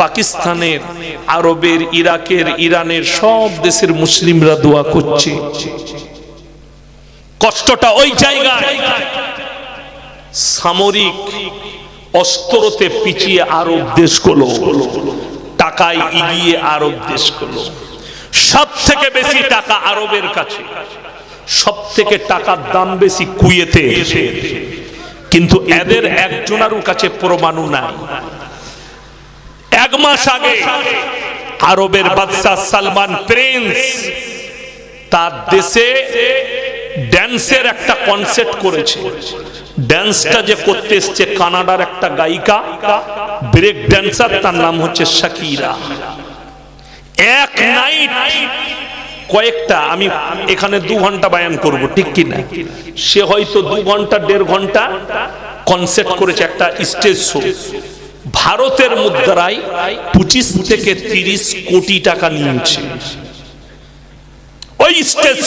পাকিস্তানের, আরবের, ইরাকের, ইরানের সব দেশের মুসলিমরা দোয়া করছে। কষ্টটা ওই জায়গায়। সামরিক অস্ত্রতে পিছিয়ে আরব দেশগুলো, টাকায় এগিয়ে আরব দেশগুলো। সব থেকে বেশি টাকা আরবের কাছে সব থেকে টাকার দাম বেশি কুয়েতে। কিন্তু এদের একজনারও কাছে পরমাণু নাই। মাস আগে আরবের বাদশাহ সালমান প্রিন্স তার দেশে ড্যান্সের একটা কনসেপ্ট করেছে। ড্যান্সটা যে করতে এসছে কানাডার একটা গায়িকা, ব্রেক ড্যান্সার, তার নাম হচ্ছে শাকিরা। এক নাইট কয়েকটা, আমি এখানে দু ঘণ্টা বায়ান করব, ঠিক কি না? সে হয়তো দু ঘণ্টা, দেড় ঘণ্টা কনসেপ্ট করেছে একটা স্টেজ শো। ভারতের মুদ্রায় পঁচিশ থেকে তিরিশ কোটি টাকা নিয়েছে। ওই স্টেজ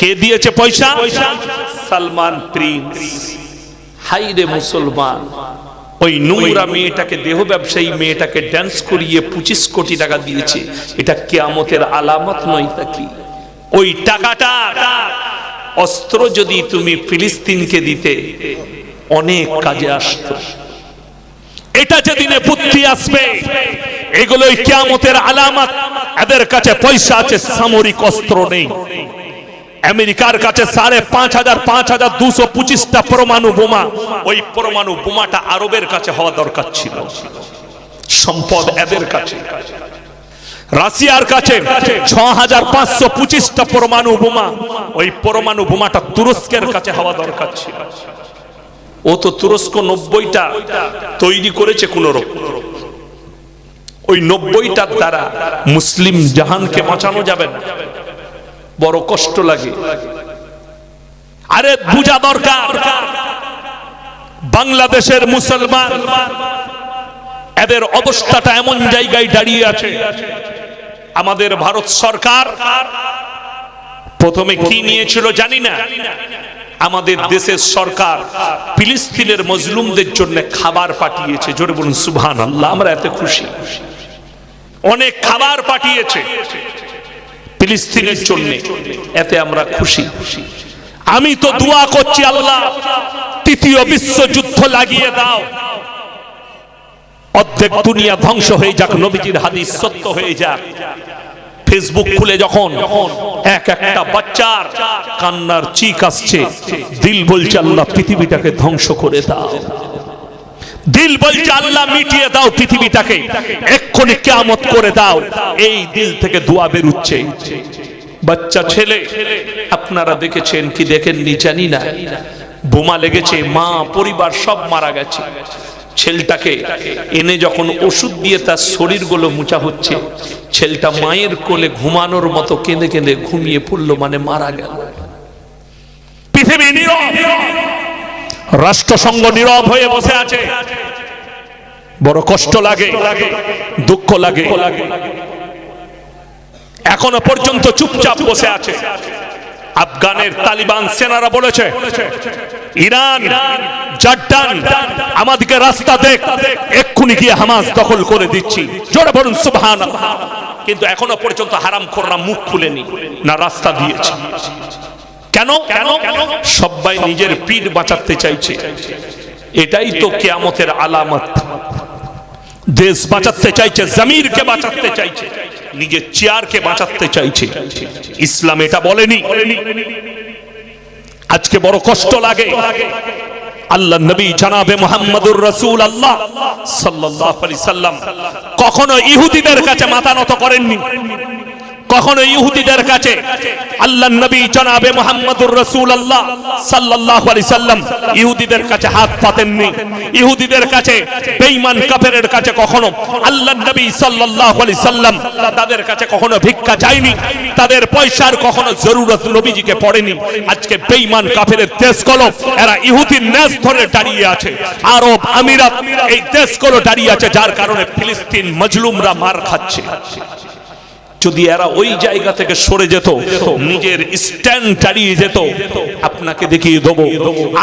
কে দিয়েছে পয়সা? সালমান প্রিন্স। হাইরে মুসলমান। ওই নোংরা মেয়েটাকে, দেহ ব্যবসায়ী মেয়েটাকে ড্যান্স করিয়ে পঁচিশ কোটি টাকা দিয়েছে। এটা কেয়ামতের আলামত নয় তা কি ওই টাকাটা অস্ত্র যদি তুমি ফিলিস্তিনকে দিতে, অনেক কাজে আসতো। এটা যেদিনে বুদ্ধি আসবে, এগুলোই কেয়ামতের আলামত। এদের কাছে পয়সা আছে, সামরিক অস্ত্র নেই। আমেরিকার কাছে সাড়ে পাঁচ হাজার পাঁচ হাজার দুশো পঁচিশটা পরমাণু বোমা। ওই পরমাণু বোমাটা আরবের কাছে হওয়া দরকার ছিল। সম্পদ এদের কাছে। রাশিয়ার কাছে ছ হাজার পাঁচশো পঁচিশটা পরমাণু বোমা। ওই পরমাণু বোমাটা তুরস্কের কাছে হওয়া দরকার ছিল। ও তো তুরস্ক নব্বইটা তৈরি করেছে কোন রকম ওই নব্বইটার দ্বারা মুসলিম জাহানকে বাঁচানো যাবে না। বড় কষ্ট লাগে। আরে বুঝা দরকার। বাংলাদেশের মুসলমান এদের অবস্থাটা এমন জায়গায় দাঁড়িয়ে আছে। আমাদের ভারত সরকার প্রথমে কি নিয়েছিল জানি না। আমাদের দেশের সরকার ফিলিস্তিনের মজলুমদের জন্য খাবার পাঠিয়েছে। জোরে বলুন সুবহান আল্লাহ আমরা এত খুশি। অনেক খাবার পাঠিয়েছে ফিলিস্তিনের জন্য, এতে আমরা খুশি। আমি তো দোয়া করছি, আল্লাহ, তৃতীয় বিশ্বযুদ্ধ লাগিয়ে দাও। অর্ধেক দুনিয়া ধ্বংস হয়ে যাক, নবীজির হাদিস সত্য হয়ে যাক। ফেসবুক খুলে যখন এক একটা বাচ্চার কান্নার চিক আসছে, দিল বলছে, আল্লাহ, পৃথিবীটাকে ধ্বংস করে দাও। দিল বলছে, আল্লাহ, মিটিয়ে দাও পৃথিবীটাকে। এক্ষুনি কেয়ামত করে দাও। এই দিল থেকে দোয়া বেরুচ্ছে। বাচ্চা, ছেলে, আপনারা দেখেছেন কি দেখেননি? জানি না। বোমা লেগেছে, মা, পরিবার সব মারা গেছে। ছেলেটাকে এনে যখন ওষুধ দিয়ে তার শরীরগুলো মুচা হচ্ছে, ছেলেটা মায়ের কোলে ঘুমানোর মতো কেঁদে কেঁদে ঘুমিয়ে পড়ল মানে মারা গেল। পৃথিবী রাষ্ট্রসংঘ নীরব হয়ে বসে আছে। বড় কষ্ট লাগে, দুঃখ লাগে। এখনও পর্যন্ত চুপচাপ বসে আছে। আফগানের তালিবান সেনারা বলেছে, ইরান জর্ডান আমাদেরকে রাস্তা দেখ, এক্ষুনি গিয়ে হামাস দখল করে দিচ্ছি। জোরে বলুন সুবহান কিন্তু এখনও পর্যন্ত হারাম খোররা মুখ খুলেনি, না রাস্তা দিয়েছে। কেন? কেন? সবাই নিজের পিঠ বাঁচাতে চাইছে। এটাই তো কেয়ামতের আলামত। দেশ বাঁচাতে চাইছে, জমিরকে বাঁচাতে চাইছে। নিজের চেয়ারকে বাঁচাতে চাইছে। ইসলাম এটা বলেনি। আজকে বড় কষ্ট লাগে। আল্লাহ নবী জানাবে মোহাম্মদুর রসুল আল্লাহ সাল্লাহ সাল্লাম। কখনো ইহুদিদের কাছে মাথা নত করেননি। কখনো ইহুদিদের কাছে আল্লাহ নবী জনাবে মোহাম্মদুর রসুল আল্লাহ আলাইহি সাল্লাম ইহুদিদের কাছে হাত পাতেননি। ইহুদিদের কাছে, বেঈমান কাফেরের কাছে কখনো আল্লাহ নবী আলাইহি সাল্লাম তাদের কাছে কখনো ভিক্ষা যায়নি তাদের পয়সার কখনো জরুরত নবীজিকে পড়েনি। আজকে বেঈমান কাফেরের দেশগুলো এরা ইহুদির নেস ধরে দাঁড়িয়ে আছে। আরব আমিরাত এই দেশগুলো দাঁড়িয়ে আছে, যার কারণে ফিলিস্তিন মজলুমরা মার খাচ্ছে। যদি এরা ওই জায়গা থেকে সরে যেত, নিজের স্ট্যান্ড দাঁড়িয়ে যেত, আপনাকে দেখিয়ে দেবো।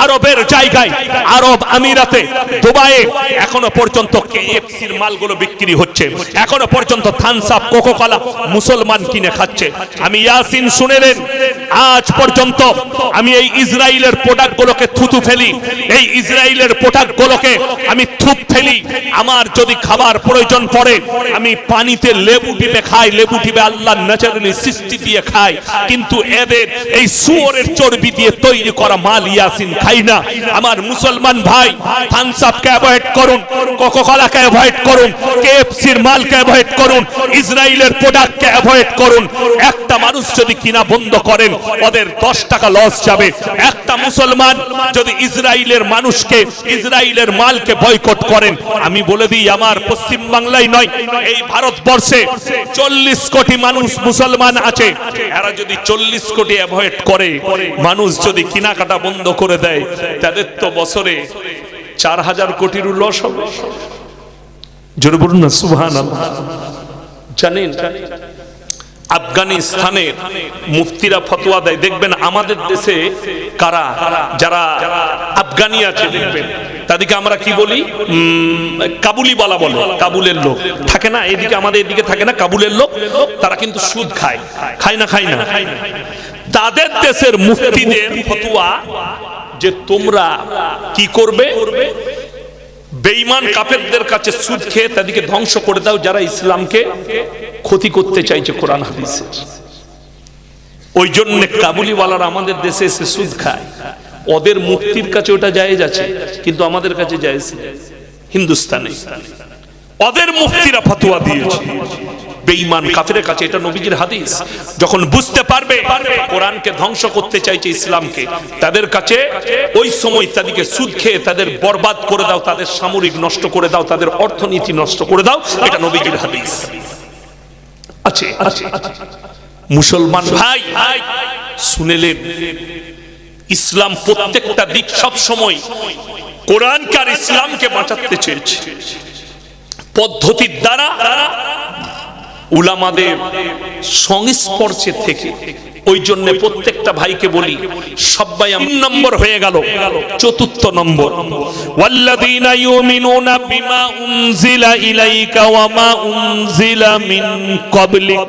আরবের জায়গায়, আরব আমিরাতে, দুবাইয়ে এখনও পর্যন্ত কেএফসির মালগুলো বিক্রি হচ্ছে। এখনও পর্যন্ত থানসাপ কোকোকলা কোকো মুসলমান কিনে খাচ্ছে। আমি ইয়াসিন শুনেলেন আজ পর্যন্ত আমি এই ইসরায়েলের প্রোডাক্টগুলোকে থুতু ফেলি। এই ইসরায়েলের প্রোডাক্টগুলোকে আমি থুপ ফেলি। আমার যদি খাবার প্রয়োজন পড়ে, আমি পানিতে লেবু টিপে খাই, লেবু টিপে আল্লাহ ন্যাচারালি সৃষ্টি দিয়ে খাই। কিন্তু এদের এই সুয়রের চর্বি দিয়ে তৈরি করা মাল ইয়াসিন খাই না। আমার মুসলমান ভাই থামস আপকে অ্যাভয়েড করুন কোকো কলাকে অ্যাভয়েড করুন কেএফসির মালকে অ্যাভয়েড করুন, ইসরায়েলের প্রোডাক্টকে অ্যাভয়েড করুন। একটা মানুষ যদি কিনা বন্ধ করেন ওদের দশ টাকা লস যাবে। একটা মুসলমান যদি ইসরায়েলের মানুষকে ইসরায়েলের মালকে বয়কট করেন, আমি বলে দিই, আমার পশ্চিম বাংলায় নয়, এই ভারতবর্ষে চল্লিশ কোটি মানুষ মুসলমান আছে। এরা যদি চল্লিশ কোটি অ্যাভয়েড করে, মানুষ যদি কেনাকাটা বন্ধ করে দেয়, তাদের তো বছরে চার হাজার কোটির লস হবে। জোরে বলুন না সুবহান জানেন? আফগানিস্তানের মুফতিরা ফতোয়া দেয়। দেখবেন আমাদের দেশে কারা? যারা আফগানি আছে দেখবেন। তাদেরকে আমরা কি বলি? উম, কাবুলি বলা বলে কাবুলের লোক। থাকে না? এদিকে আমাদের এদিকে থাকে না? কাবুলের লোক। তারা কিন্তু সুদ খায়। খায় না খায় না? তাদের দেশের মুফতিদের ফতোয়া যে তোমরা কি করবে? বেঈমান কাফেরদের কাছে সুদ খেয়ে তাদেরকে ধ্বংস করে দাও যারা ইসলামকে ক্ষতি করতে চাইছে কোরআন হাদিসে। ওই জন্য কাবুলিওয়ালারা আমাদের দেশে এসে সুদ খায়। ওদের মুক্তির কাছে ওটা জায়েজ আছে, কিন্তু আমাদের কাছে নেই। হিন্দুস্তানে। ওদের মুক্তিরা ফতোয়া দিয়েছে। বেঈমান কাফেরের কাছে এটা নবীজির হাদিস। যখন বুঝতে পারবে, কোরআনকে ধ্বংস করতে চাইছে ইসলামকে, তাদের কাছে ওই সময় তাদেরকে সুদ খেয়ে তাদের বরবাদ করে দাও, তাদের সামরিক নষ্ট করে দাও, তাদের অর্থনীতি নষ্ট করে দাও, এটা নবীজির হাদিস। আছে মুসলমান ভাই শুনেলেন ইসলাম প্রত্যেকটা দিক সব সময় কোরআনকে আর ইসলামকে বাঁচাতে চেয়েছে। পদ্ধতির দ্বারা উলামাদের সংস্পর্শে থেকে ওই জন্য প্রত্যেকটা ভাইকে বলি সবাই তিন নম্বর হয়ে গেল, চতুর্থ নম্বর। ওয়াল্লাযীনা ইউমিনুনা বিমা উনজিলা ইলাইকা ওয়া মা উনজিলা মিন ক্বাবলিক।